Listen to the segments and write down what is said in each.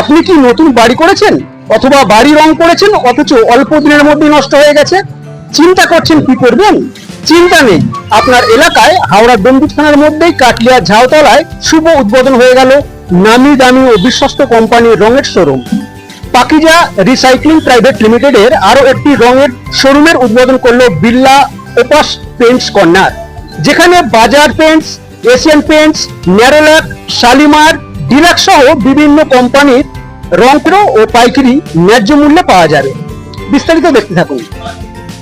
আপনি কি নতুন বাড়ি করেছেন? অথবা বাড়ি রং করেছেন, অথচ অল্প দিনের মধ্যেই নষ্ট হয়ে গেছে? চিন্তা করছেন কি করবেন? চিন্তা নেই। আপনার এলাকায় হাওড়া ডন্ডি থানার মধ্যেই কাটলিয়া ঝাউতলায় শুভ উদ্বোধন হয়ে গেল নামি দামি ও বিশ্বস্ত কোম্পানির রঙের শোরুম। পাকিজা রিসাইক্লিং প্রাইভেট লিমিটেডের আরও একটি রঙের শোরুমের উদ্বোধন করল বিল্লা ওপাস পেন্টস কর্নার। যেখানে বাজার paints Asian paints Nerolac Shalimar deluxe সহ বিভিন্ন কোম্পানির রং ও পাইকারি ন্যায্য মূল্যে পাওয়া যাবে। বিস্তারিত দেখতে থাকুন।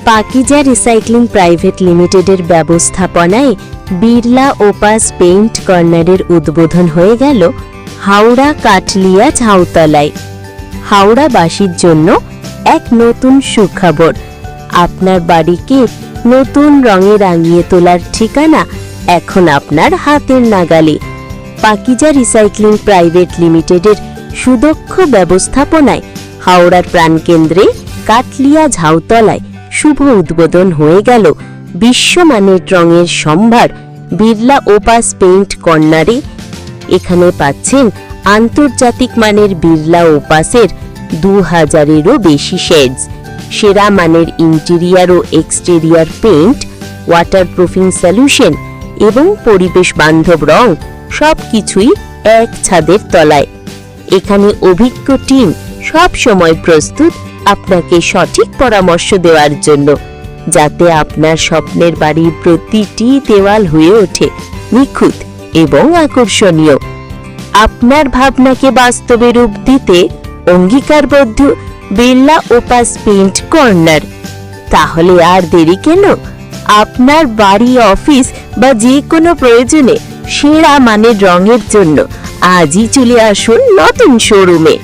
পাকিজা রিসাইক্লিং প্রাইভেট লিমিটেডের ব্যবস্থাপনায় বিড়লা ওপাস পেইন্ট কর্নারের উদ্বোধন হয়ে গেল হাওড়া কাটলিয়া ঝাউতলায় হাওড়াবাসীর জন্য এক নতুন সুখবর। আপনার বাড়িকে নতুন রঙে রাঙিয়ে তোলার ঠিকানা এখন আপনার হাতের নাগালে। পাকিজা রিসাইক্লিং প্রাইভেট লিমিটেডের সুদক্ষ ব্যবস্থাপনায় হাওড়ার প্রাণকেন্দ্রে কাটলিয়া ঝাউতলায় শুভ উদ্বোধন হয়ে গেল বিশ্বমানের রঙের সম্ভার বিড়লা ওপাস পেইন্ট কর্নারে। এখানে পাচ্ছেন আন্তর্জাতিক মানের বিড়লা ওপাসের দু হাজারেরও বেশি শেডস। সেরা মানের ইন্টেরিয়ার ও এক্সটেরিয়ার পেইন্ট, ওয়াটারপ্রুফিং সলিউশন এবং পরিবেশ বান্ধব রং সবকিছুই এক ছাদের তলায়। এখানে অভিজ্ঞ টিম সব সময় প্রস্তুত আপনাকে সঠিক পরামর্শ দেওয়ার জন্য, যাতে আপনার স্বপ্নের বাড়ির প্রতিটি দেওয়াল হয়ে ওঠে, নিখুঁত এবং আকর্ষণীয়। আপনার ভাবনাকে বাস্তবে রূপ দিতে অঙ্গীকারবদ্ধ বিড়লা ওপাস পেইন্ট কর্নার। তাহলে আর দেরি কেন? আপনার বাড়ি, অফিস বা যে কোনো প্রয়োজনে সেরা মানের রঙের জন্য আজই চলে আসুন নতুন শোরুমে।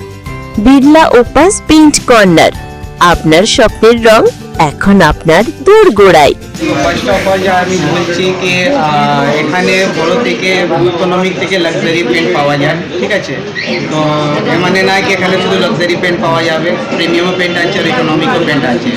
Birla Opus paint corner. আপনার স্বপ্নের রং এখন আপনার দোরগোড়ায়। ফার্স্ট অফ অল আমি বলছি কি এখানে বড় থেকে ইকোনমিক থেকে লাক্সারি পেন্ট পাওয়া যায়, ঠিক আছে? তো এ মানে না কি এখানে শুধু লাক্সারি পেন্ট পাওয়া যাবে প্রিমিয়ামও পেন্ট আছে আর ইকোনমিকও পেন্ট আছে।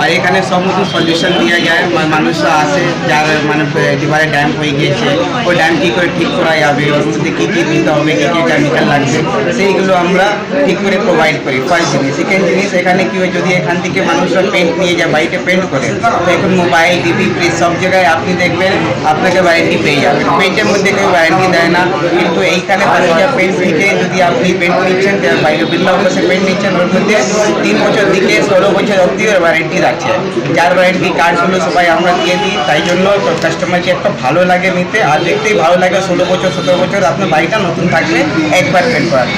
আর এখানে সব মতো সলিউশন দেওয়া যায়। মা- মানুষরা আসে যার মানে দিবারে ড্যাম হয়ে গিয়েছে। ওই ড্যাম কী করে ঠিক করা যাবে ওর মধ্যে কী কী দিতে হবে? কী কী কেমিক্যাল লাগবে? সেইগুলো আমরা ঠিক করে প্রোভাইড করি। ফার্স্ট জিনিস। সেকেন্ড জিনিস, এখানে কি হয়, যদি এখান থেকে মানুষরা পেন্ট নিয়ে যায়, বাড়িতে পেন্ট করে, তো এখন মোবাইল টিভি ফ্রিজ সব জায়গায় আপনি দেখবেন, আপনাকে ওয়ারেন্টি পেয়ে যাবেন পেন্টের মধ্যে কেউ ওয়ারেন্টি দেয় না। কিন্তু এইখানে পাঁচিয়া পেন্ট থেকে যদি আপনি পেন্ট নিচ্ছেন বাইরে বিল্লা অফিসে পেন্ট নিচ্ছেন, ওর মধ্যে তিন বছর থেকে ষোলো বছর অবধি ওয়ারেন্টি আছে যার ওয়ারেন্টি কার্ডগুলো সবাই আমরা দিয়ে দিই তাই জন্য কাস্টমারকে একটা ভালো লাগে নিতে। আর দেখতেই ভালো লাগে, ষোলো বছর, সতেরো বছর আপনার বাড়িটা নতুন থাকলে একবার পেন্ট করার।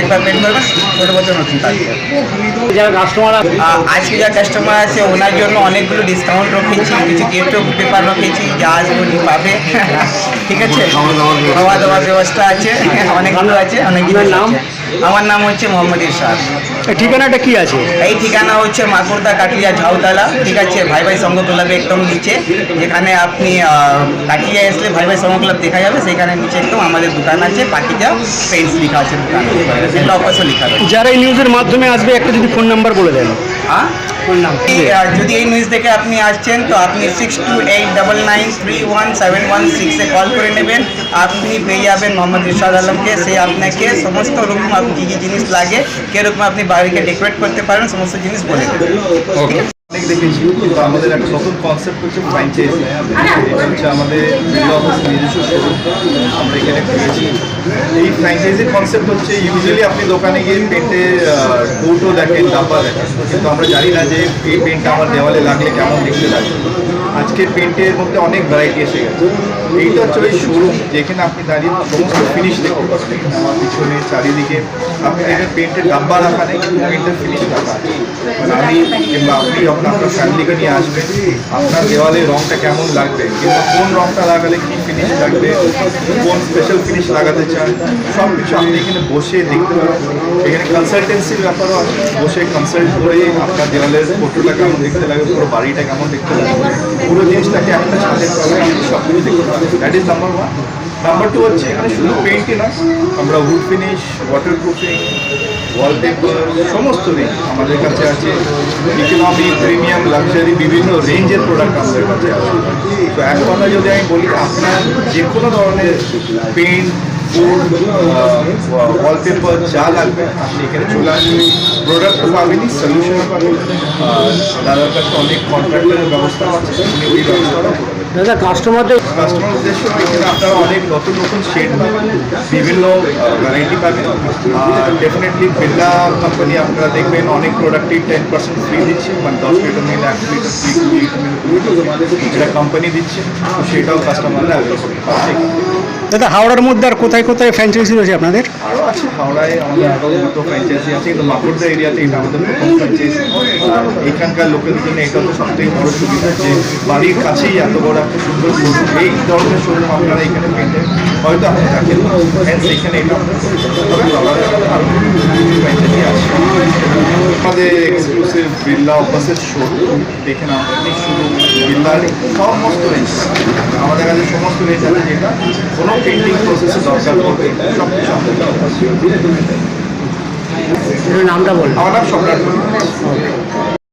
একবার পেন্ট করবেন ষোলো বছর নতুন যারা কাস্টমার আজকে যা কাস্টমার আছে ওনার জন্য অনেকগুলো ডিসকাউন্ট রেখেছি কিছু গিফট পেপার রেখেছি যা আসবে পাবে। ঠিক আছে? খাওয়া দাওয়ার ব্যবস্থা আছে অনেকগুলো আছে অনেকগুলো নাম? আমার নাম হচ্ছে মোহাম্মদ ইরশাদ। ঠিকানাটা কি আছে? এই ঠিকানা হচ্ছে মাকুরদা কাটিয়া ঝাউতলা। ঠিক আছে? ভাই ভাই সংঘ ক্লাবে একদম নিচে। যেখানে আপনি কাটিয়া আসলে ভাই ভাই সংঘ ক্লাব দেখা যাবে সেখানে নিচে একদম আমাদের দোকান আছে পাকিজা পেন্টস লেখা আছে দোকানে। সেটা অবশ্যই লেখা রয়েছে। যারা এই নিউজের মাধ্যমে আসবে একটা যদি ফোন নাম্বার বলে দেন। হ্যাঁ? যদি এই নিউজ দেখে আপনি আসছেন তো আপনি six two eight double nine three one seven one সিক্সে কল করে নেবেন। আপনি পেয়ে যাবেন মোহাম্মদ রিশাদ আলমকে। সে আপনাকে সমস্ত রকম আপনি কী কী জিনিস লাগে কীরকম আপনি বাড়িকে ডেকোরেট করতে পারেন সমস্ত জিনিস বলে দেবেন। ওকে অনেক দেখেছি আমাদের একটা নতুন কনসেপ্ট হচ্ছে হচ্ছে আমাদের নিজস্ব আমরা এখানে এই ফ্র্যাঞ্চাইজির কনসেপ্ট হচ্ছে ইউজুয়ালি আপনি দোকানে গিয়ে পেন্টে টোটো দেখেন দেখেন। কিন্তু আমরা জানি না যে এই পেন্টটা আমার দেওয়ালে লাগলে কেমন দেখতে লাগে। আজকে পেন্টের মধ্যে অনেক ভ্যারাইটি এসে গেছে। এইটা হচ্ছে ওই শোরুম যেখানে আপনি দাঁড়িয়ে সমস্ত ফিনিশ দেখতে পাচ্ছেন আমার পিছনে চারিদিকে আপনি দেখবেন পেন্টের ডাব্বা রাখা নেই পেন্টের ফিনিশ রাখা মানে আমি কিংবা আপনি যখন আপনার ফ্যামিলিকে নিয়ে আসবেন আপনার দেওয়ালে রংটা কেমন লাগবে কিংবা কোন রংটা লাগালে কি ফিনিশ লাগবে কোন স্পেশাল ফিনিশ লাগাতে চান সব কিছু আপনি এখানে বসে দেখতে পারেন এখানে কনসালটেন্সির ব্যাপারও আছে। বসে কনসাল্ট করে আপনার দেওয়ালের ফটোটা কেমন দেখতে লাগে পুরো বাড়িটা কেমন দেখতে লাগে পুরো জিনিসটাকে একটা ছাদের তলায় সব কিছু দেখতে পাবেন that is number one number two হচ্ছে এখানে শুধু পেন্টই না আমরা wood finish waterproofing wallpaper সমস্ত রেঞ্জ আমাদের কাছে আছে। ইকোনমি প্রিমিয়াম লাক্সারি বিভিন্ন রেঞ্জের প্রোডাক্ট আমাদের কাছে আছে। তো এক কথা যদি আমি বলি আপনার যে কোনো ধরনের পেন্ট ফুড ওয়ালপেপার যা লাগবে আপনি এখানে চলে আসবেন প্রোডাক্ট পাবেনই সলিউশন পাবেন আর দাদার কাছে অনেক কন্ট্রাক্টরের ব্যবস্থা আছে উনি ওই ব্যবস্থাটা করবেন দাদা কাস্টমারদের কাস্টমার উদ্দেশ্য আপনারা অনেক নতুন নতুন শেড বিভিন্ন ভ্যারাইটি পাবেন। ডেফিনেটলি বিড়লা কোম্পানি আপনারা দেখবেন অনেক প্রোডাক্টই টেন পার্সেন্ট ফ্রি দিচ্ছে মানে দশ লিটার মিল এক লিটার ফ্রি কুড়ি লিটার মিল কোম্পানি দিচ্ছে সেটাও কাস্টমাররা অ্যাভেলেবল পাচ্ছে দাদা হাওড়ার মধ্যে আর কোথায় কোথায় ফ্র্যাঞ্চাইজি রয়েছে আপনাদের? আরও আছে হাওড়ায় আমাদের আরও দুটো ফ্র্যাঞ্চাইজি আছে কিন্তু মাকুড়দা এরিয়াতে এটা আমাদের প্রথম ফ্র্যাঞ্চাইজি এখানকার লোকের জন্য এটা তো সবথেকে বড় সুবিধা যে বাড়ির কাছেই এত বড় একটা সুন্দর এই ধরনের শোরুম আপনারা এখানে পেতে হয়তো আপনি থাকেন এখানে এটা আমাদের এক্সক্লুসিভ বিড়লা অপাসের শোরুম এখানে আমাদের শুধু বিড়লার সমস্ত রেঞ্জ আমাদের কাছে সমস্ত রেঞ্জ আছে যেটা কোনো পেন্টিং প্রসেসে দরকার পড়বে সব কিছু। নামটা বলুন। আমার নাম সম্রাট।